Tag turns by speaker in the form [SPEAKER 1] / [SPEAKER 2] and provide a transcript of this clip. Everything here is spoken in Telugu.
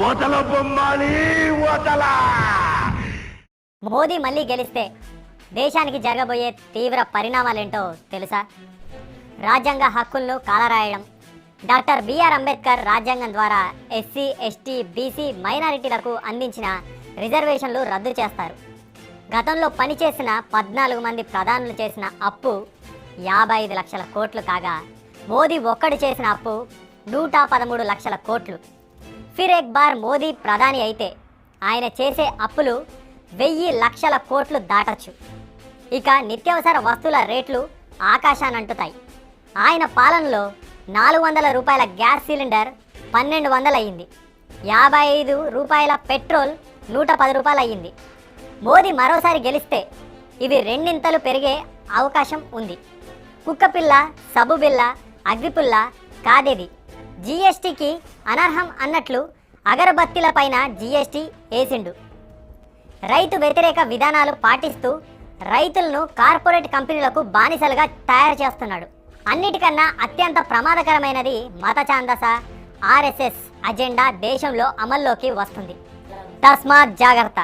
[SPEAKER 1] వదల బొమ్మాలి వదల!
[SPEAKER 2] మోదీ మళ్ళీ గెలిస్తే దేశానికి జరగబోయే తీవ్ర పరిణామాలేంటో తెలుసా? రాజ్యాంగ హక్కులను కాలరాయడం. డాక్టర్ బిఆర్ అంబేద్కర్ రాజ్యాంగం ద్వారా ఎస్సీ ఎస్టీ బీసీ మైనారిటీలకు అందించిన రిజర్వేషన్లు రద్దు చేస్తారు. గతంలో పనిచేసిన పద్నాలుగు మంది ప్రధానులు చేసిన అప్పు యాభై ఐదు లక్షల కోట్లు కాగా మోదీ ఒక్కడు చేసిన అప్పు నూట పదమూడు లక్షల కోట్లు. ఫిర్ ఎక్ బార్ మోదీ ప్రధాని అయితే ఆయన చేసే అప్పులు వెయ్యి లక్షల కోట్లు దాటచ్చు. ఇక నిత్యావసర వస్తువుల రేట్లు ఆకాశానంటుతాయి ఆయన పాలనలో నాలుగు వందల రూపాయల గ్యాస్ సిలిండర్ పన్నెండు వందలు అయ్యింది యాభై ఐదు రూపాయల పెట్రోల్ నూట పది రూపాయలు అయ్యింది మోదీ మరోసారి గెలిస్తే ఇవి రెండింతలు పెరిగే అవకాశం ఉంది. కుక్కపిల్ల సబ్బు బిల్ల అగ్గిపుల్ల కాదేది? జీఎస్టీకి అనర్హం అన్నట్లు అగరబత్తీల పైన జీఎస్టీ వేసిండు. రైతు వ్యతిరేక విధానాలు పాటిస్తూ రైతులను కార్పొరేట్ కంపెనీలకు బానిసలుగా తయారు చేస్తున్నాడు. అన్నిటికన్నా అత్యంత ప్రమాదకరమైనది మత ఛాందస ఆర్ఎస్ఎస్ అజెండా దేశంలో అమల్లోకి వస్తుంది. తస్మాత్ జాగ్రత్త.